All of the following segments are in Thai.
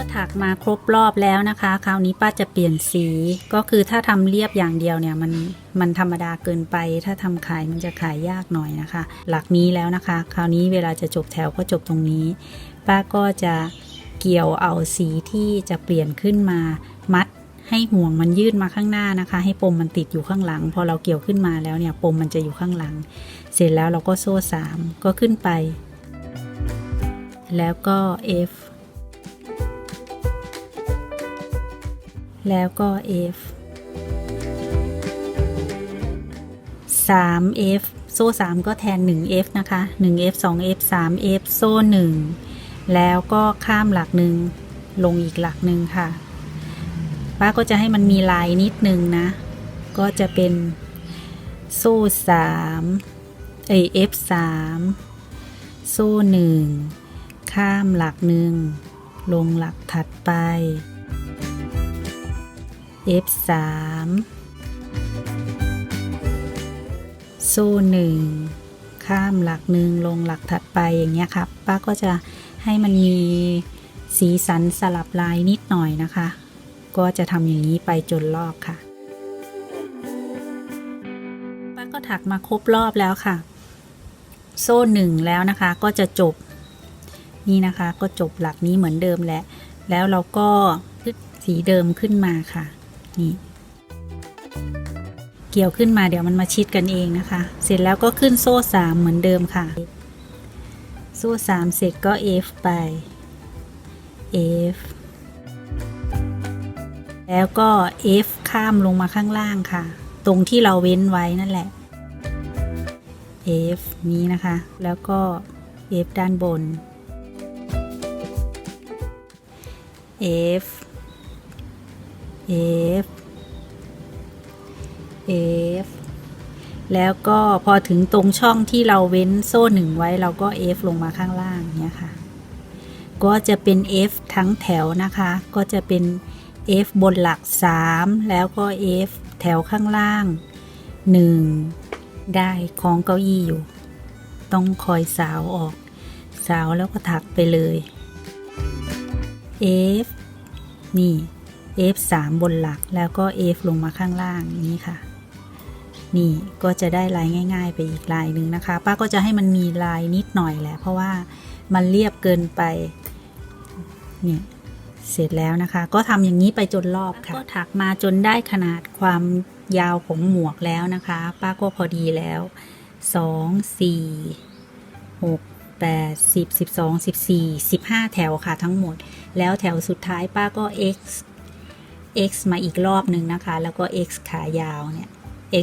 ก็ถักมาครบรอบแล้วนะคะ คราวนี้ป้าจะเปลี่ยนสีก็คือถ้าทำเรียบอย่างเดียวเนี่ยมันมันธรรมดาเกินไป ถ้าทำขายมันจะขายยากหน่อยนะคะ หลักนี้แล้วนะคะ คราวนี้เวลาจะจบแถวก็จบตรงนี้ ป้าก็จะเกี่ยวเอาสีที่จะเปลี่ยนขึ้นมามัดให้ห่วงมันยืดมาข้างหน้านะคะ ให้ปมมันติดอยู่ข้างหลัง พอเราเกี่ยวขึ้นมาแล้วเนี่ยปมมันจะอยู่ข้างหลัง เสร็จแล้วเราก็โซ่สามก็ขึ้นไป แล้วก็ F แล้วก็ F 3 F โซ่ 3 ก็แทน 1 F นะคะ 1 F 2 F 3 F โซ่ 1 แล้วก็ข้ามหลักหนึ่งลงอีกหลักหนึ่งค่ะ ป้าก็จะให้มันมีลายนิดนึงนะ ก็จะเป็นโซ่3เอย F 3โซ่ 1 ข้ามหลักหนึ่งลงหลักถัดไป F 3 โซ่หนึ่งข้ามหลักหนึ่งลงหลักถัดไปอย่างเงี้ยครับป้าก็จะให้มันมีสีสันสลับลายนิดหน่อยนะคะ ก็จะทำอย่างนี้ไปจนรอบค่ะป้าก็ถักมาครบรอบแล้วค่ะ โซ่หนึ่งแล้วนะคะก็จะจบนี่นะคะก็จบหลักนี้เหมือนเดิมแหละ แล้วเราก็สีเดิมขึ้นมาค่ะ นี่ เกี่ยวขึ้นมาเดี๋ยวมันมาชิดกันเองนะคะ เสร็จแล้วก็ขึ้นโซ่สามเหมือนเดิมค่ะ โซ่สามเสร็จก็ F ไป F แล้วก็ F ข้ามลงมาข้างล่างค่ะ ตรงที่เราเว้นไว้นั่นแหละ F นี้นะคะ แล้วก็ F ด้านบน F F F แล้วก็พอถึงตรงช่องที่เราเว้นโซ่หนึ่งไว้เราก็ F ลงมาข้างล่างเนี่ยค่ะ ก็จะเป็น F ทั้งแถวนะคะ ก็จะเป็น F บนหลัก 3 แล้วก็ F แถวข้างล่าง 1 ได้ของเก้าอี้อยู่ ต้องคอยสาวออก สาวแล้วก็ถักไปเลย F นี่ F 3 บนหลักแล้วก็ F ลงมาข้างล่างนี้ค่ะ นี่ก็จะได้ลายง่าย ๆ ไปอีกลายหนึ่งนะคะ ป้าก็จะให้มันมีลายนิดหน่อยแหละ เพราะว่ามันเรียบเกินไปเนี่ยเสร็จแล้วนะคะ ก็ทำอย่างนี้ไปจนรอบค่ะก็ถักมาจนได้ขนาดความยาวของหมวกแล้วนะคะ ป้าก็พอดีแล้ว2 4 6 8 10 12 14 15แถวค่ะทั้งหมด แล้วแถวสุดท้ายป้าก็ x x มาอีกรอบหนึ่งนะคะ แล้วก็ x ขายาวเนี่ย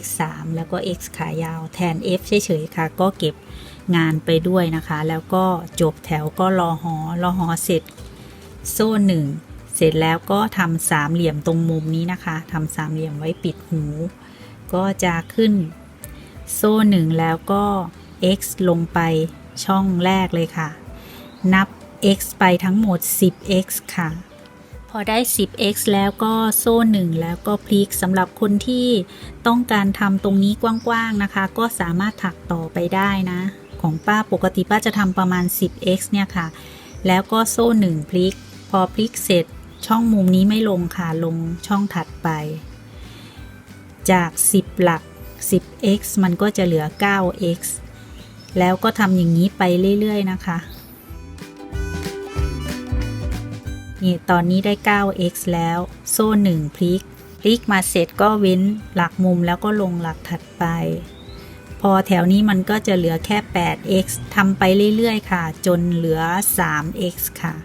x 3แล้วก็ x ขายาวแทน f เฉยๆค่ะ ก็เก็บงานไปด้วยนะคะ แล้วก็จบแถวก็รอหอรอหอเสร็จโซ่หนึ่งเสร็จแล้วก็ทำสามเหลี่ยมตรงมุมนี้นะคะทำสามเหลี่ยมไว้ปิดหู ก็จะขึ้นโซ่หนึ่งแล้วก็ x ลงไปช่องแรกเลยค่ะ นับ x ไปทั้งหมด 10x ค่ะ พอได้ 10x แล้วก็โซ่หนึ่งแล้วก็พลิกสำหรับคนที่ต้องการทำตรงนี้กว้างๆนะคะ ก็สามารถถักต่อไปได้นะ ของป้าปกติป้าจะทำประมาณ 10x เนี่ยค่ะ แล้วก็โซ่หนึ่งพลิก พอพลิกเสร็จช่องมุมนี้ไม่ลงค่ะ ลงช่องถัดไป จาก 10 หลัก 10x มันก็จะเหลือ 9x แล้วก็ทำอย่างนี้ไปเรื่อยๆนะคะ นี่ตอนนี้ได้ 9x แล้ว โซ่ 1 พลิก พลิกมาเสร็จก็เว้นหลักมุมแล้วก็ลงหลักถัดไป พอแถวนี้มันก็จะเหลือแค่ 8x ทำไปเรื่อยๆ ค่ะ จนเหลือ 3x ค่ะ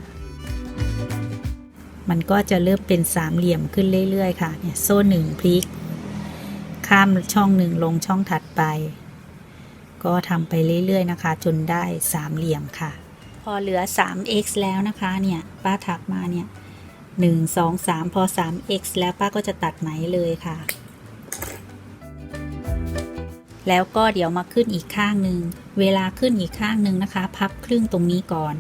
มันก็จะเริ่มเป็นสามเหลี่ยมขึ้นเรื่อยๆ ค่ะ เนี่ยโซ่หนึ่งพลิก ข้ามช่องหนึ่งลงช่องถัดไป ก็ทำไปเรื่อยๆ นะคะ จนได้สามเหลี่ยมค่ะ พอเหลือ 3x แล้วนะคะ เนี่ย ป้าถักมาเนี่ย1 2 3พอ 3x แล้วป้าก็จะตัดไหมเลยค่ะ แล้วก็เดี๋ยวมาขึ้นอีกข้างหนึ่ง เวลาขึ้นอีกข้างหนึ่งนะคะ พับครึ่งตรงนี้ก่อน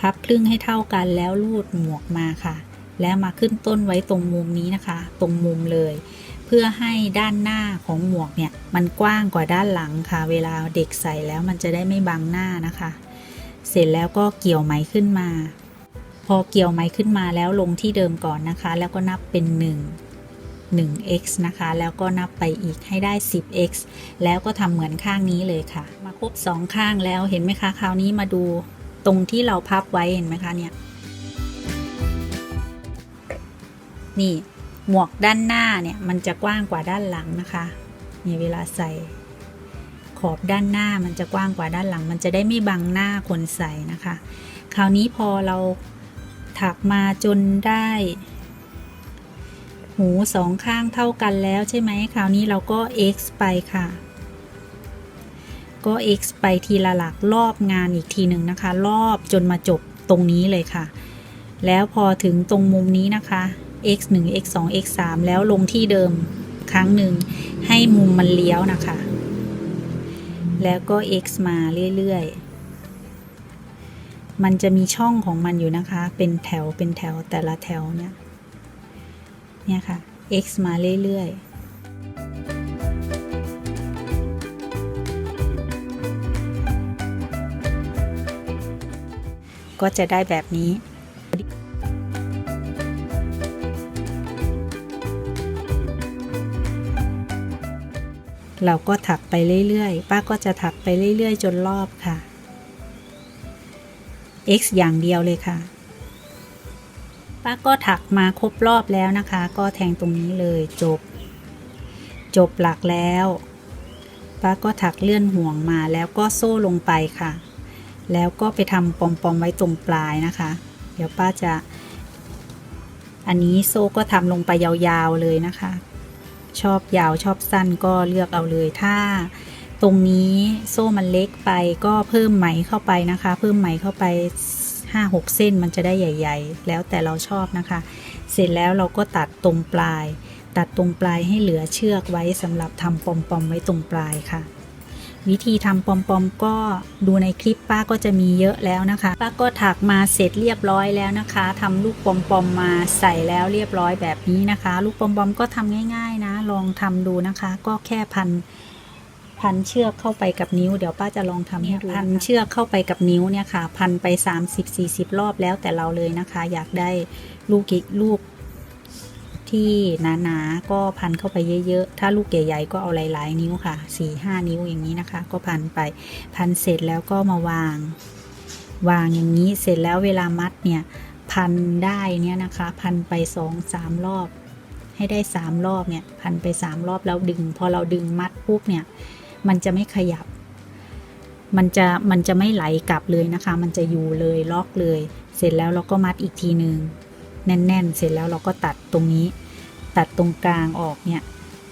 พับครึ่งให้เท่ากันแล้วลูดหมวกมาค่ะ แล้วมาขึ้นต้นไว้ตรงมุมนี้นะคะ ตรงมุมเลย เพื่อให้ด้านหน้าของหมวกเนี่ย มันกว้างกว่าด้านหลังค่ะ เวลาเด็กใส่แล้วมันจะได้ไม่บังหน้านะคะ เสร็จแล้วก็เกี่ยวไหมขึ้นมา พอเกี่ยวไหมขึ้นมาแล้วลงที่เดิมก่อนนะคะ แล้วก็นับเป็น 1 1x นะคะ แล้วก็นับไปอีกให้ได้ 10x แล้วก็ทำเหมือนข้างนี้เลยค่ะ มาครบสองข้างแล้วเห็นไหมคะคราวนี้มาดูตรงที่เราพับไว้เห็นไหมคะเนี่ยนี่หมวกด้านหน้าเนี่ยมันจะกว้างกว่าด้านหลังนะคะนี่เวลาใส่ ขอบด้านหน้ามันจะกว้างกว่าด้านหลัง มันจะได้ไม่บังหน้าคนใส่นะคะ คราวนี้พอเราถักมาจนได้ หูสองข้างเท่ากันแล้วใช่ไหมคราวนี้เราก็ x ไปค่ะ ก็ x ไปทีละหลักรอบงานอีกทีหนึ่งนะคะ รอบจนมาจบตรงนี้เลยค่ะ แล้วพอถึงตรงมุมนี้นะคะ x 1 x 2 x 3แล้วลงที่เดิมครั้งหนึ่งให้มุมมันเลี้ยวนะคะ แล้วก็ x มาเรื่อยๆ มันจะมีช่องของมันอยู่นะคะ เป็นแถวเป็นแถวแต่ละแถวเนี่ย เนี่ยค่ะ x มาเรื่อยๆก็จะได้แบบนี้ เราก็ถักไปเรื่อยๆ ป้าก็จะถักไปเรื่อยๆ จนรอบค่ะ x อย่างเดียวเลยค่ะ ป้าก็ถักมาครบรอบแล้วนะคะ ก็แทงตรงนี้เลยจบ จบหลักแล้ว ป้าก็ถักเลื่อนห่วงมาแล้วก็โซ่ลงไปค่ะ แล้วก็ไปทำปอมๆไว้ตรงปลายนะคะ เดี๋ยวป้าจะ อันนี้โซ่ก็ทำลงไปยาวๆเลยนะคะ ชอบยาวชอบสั้นก็เลือกเอาเลยถ้า ตรงนี้โซ่มันเล็กไปก็เพิ่มไหมเข้าไปนะคะ เพิ่มไหมเข้าไป 5-6 เส้นมันจะได้ใหญ่ ๆ แล้วแต่เราชอบนะคะ เสร็จแล้วเราก็ตัดตรงปลาย ตัดตรงปลายให้เหลือเชือกไว้สำหรับทำปอมๆไว้ตรงปลายค่ะ วิธีทำปอมๆก็ดูในคลิปป้าก็จะมีเยอะแล้วนะคะ ป้าก็ถักมาเสร็จเรียบร้อยแล้วนะคะทำลูกปอมๆมมาใส่แล้วเรียบร้อยแบบนี้นะคะ ลูกปอมๆก็ทำง่าย ๆนะ ลองทำดูนะคะ ก็แค่พันพันเชือกเข้าไปกับนิ้วเดี๋ยวป้าจะลองทำให้ดูพันเชือกเข้าไปกับนิ้วเนี่ยค่ะ พันไป 30-40 รอบแล้วแต่เราเลยนะคะ อยากได้ลูกกี่ลูก ที่หนาๆก็พันเข้าไปเยอะๆ ถ้าลูกใหญ่ๆก็เอาหลายๆนิ้วค่ะ4-5นิ้วอย่างนี้นะคะ ก็พันไปพันเสร็จแล้วก็มาวาง วางอย่างนี้เสร็จแล้วเวลามัดเนี่ยพันได้เนี่ยนะคะ พันไปสองสามรอบ ให้ได้สามรอบเนี่ยพันไปสามรอบแล้วดึง พอเราดึงมัดปุ๊บเนี่ย มันจะไม่ขยับ มันจะมันจะไม่ไหลกลับเลยนะคะ มันจะอยู่เลยล็อกเลย เสร็จแล้วเราก็มัดอีกทีหนึ่ง แน่น ๆ เสร็จแล้วเราก็ตัดตรงนี้ ตัดตรงกลางออกเนี่ย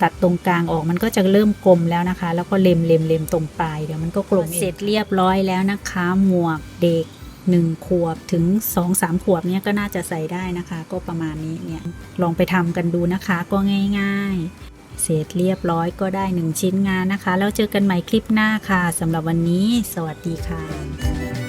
ตัดตรงกลางออกมันก็จะเริ่มกลมแล้วนะคะ แล้วก็เล็มเล็มเล็มตรงปลายเดี๋ยวมันก็กลมเสร็จเรียบร้อยแล้วนะคะ หมวกเด็กหนึ่งขวบถึงสองสามขวบเนี่ยก็น่าจะใส่ได้นะคะ ก็ประมาณนี้เนี่ยลองไปทำกันดูนะคะก็ง่ายๆ เสร็จเรียบร้อยก็ได้หนึ่งชิ้นงานนะคะ แล้วเจอกันใหม่คลิปหน้าค่ะสำหรับวันนี้ สวัสดีค่ะ